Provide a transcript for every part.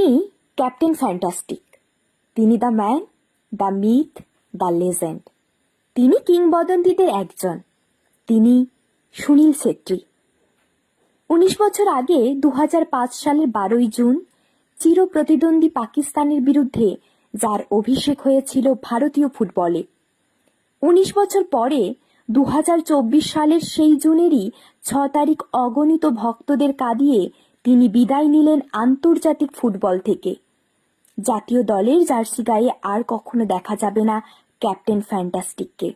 তিনি captain fantastic. তিনি the man, the myth, the legend. তিনি কিংবদন্তিদের একজন। তিনি সুনীল ছেত্রী। উনিশ বছর আগে দু সালের বারোই জুন চির প্রতিদ্বন্দ্বী পাকিস্তানের বিরুদ্ধে যার অভিষেক হয়েছিল ভারতীয় ফুটবলে। উনিশ বছর পরে দু হাজার চব্বিশ সালের সেই জুনেরই ছ তারিখ অগণিত ভক্তদের কাঁদিয়ে তিনি বিদায় নিলেন আন্তর্জাতিক ফুটবল থেকে। জাতীয় দলের জার্সি গায়ে আর কখনো দেখা যাবে না ক্যাপ্টেন ফ্যান্টাস্টিককে।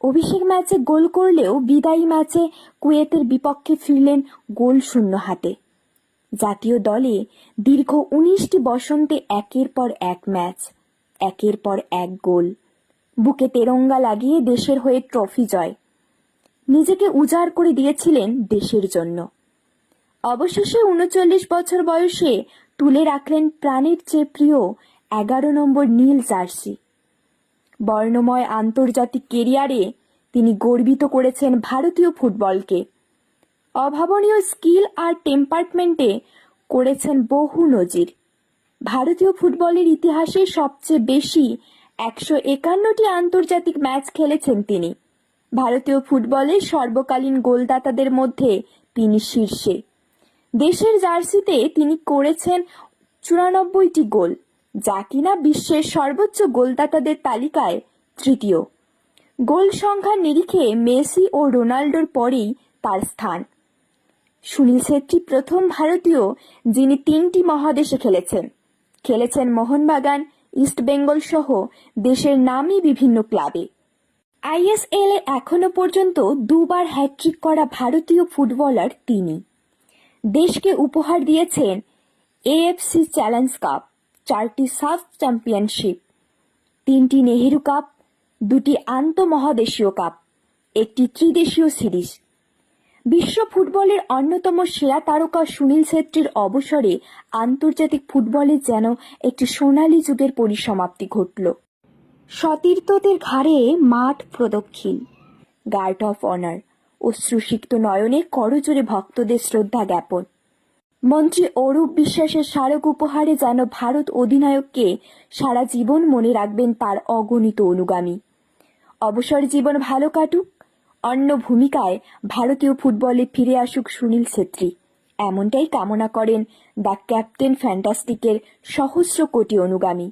অভিষেক ম্যাচে গোল করলেও বিদায়ী ম্যাচে কুয়েতের বিপক্ষে ফিরলেন গোল শূন্য হাতে। জাতীয় দলে দীর্ঘ উনিশটি বসন্তে একের পর এক ম্যাচ, একের পর এক গোল। বুকে তেরঙ্গা লাগিয়ে দেশের হয়ে ট্রফি জয়। নিজেকে উজাড় করে দিয়েছিলেন দেশের জন্য। অবশেষে উনচল্লিশ বছর বয়সে তুলে রাখলেন প্রাণের চেয়ে প্রিয় এগারো নম্বর নীল জার্সি। বর্ণময় আন্তর্জাতিক কেরিয়ারে তিনি গর্বিত করেছেন ভারতীয় ফুটবলকে। অভাবনীয় স্কিল আর টেম্পার্টমেন্টে করেছেন বহু নজির। ভারতীয় ফুটবলের ইতিহাসে সবচেয়ে বেশি একশো একান্নটি আন্তর্জাতিক ম্যাচ খেলেছেন তিনি। ভারতীয় ফুটবলের সর্বকালীন গোলদাতাদের মধ্যে তিনি শীর্ষে। দেশের জার্সিতে তিনি করেছেন চুরানব্বইটি গোল, যা কিনা বিশ্বের সর্বোচ্চ গোলদাতাদের তালিকায় তৃতীয়। গোল সংখ্যার নিরিখে মেসি ও রোনাল্ডোর পরেই তার স্থান। সুনীল ছেত্রী প্রথম ভারতীয়, যিনি তিনটি মহাদেশে খেলেছেন। খেলেছেন মোহনবাগান ইস্টবেঙ্গল সহ দেশের নামই বিভিন্ন ক্লাবে। আইএসএল এ এখনও পর্যন্ত দুবার হ্যাট্রিক করা ভারতীয় ফুটবলার তিনি। দেশকে উপহার দিয়েছেন এএফসি চ্যালেঞ্জ কাপ চারটি সাফ চ্যাম্পিয়নশিপ, তিনটি নেহেরু কাপ, দুটি আন্তঃমহাদেশীয় কাপ, একটি ত্রিদেশীয় সিরিজ। বিশ্ব ফুটবলের অন্যতম সেরা তারকা সুনীল ছেত্রীর অবসরে আন্তর্জাতিক ফুটবলে যেন একটি সোনালী যুগের পরিসমাপ্তি ঘটল। সতীর্থদের ঘাড়ে মাঠ প্রদক্ষিণ। গার্ড অফ অনার অশ্রুসিক্ত নয়নে করজোরে ভক্তদের শ্রদ্ধা জ্ঞাপন। মন্ত্রী অরূপ বিশ্বাসের স্মারক উপহারে যেন ভারত অধিনায়ককে সারা জীবন মনে রাখবেন তার অগণিত অনুগামী। অবসর জীবন ভালো কাটুক, অন্য ভূমিকায় ভারতীয় ফুটবলে ফিরে আসুক সুনীল ছেত্রী। এমনটাই কামনা করেন দ্য ক্যাপ্টেন ফ্যান্টাস্টিকের সহস্র কোটি অনুগামী।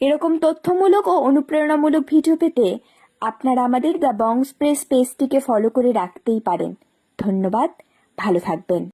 এরকম তথ্যমূলক ও অনুপ্রেরণামূলক ভিডিও পেতে আপনারা আমাদের দ্য বংস প্রেস পেজটিকে ফলো করে রাখতেই পারেন। ধন্যবাদ ভালো থাকবেন।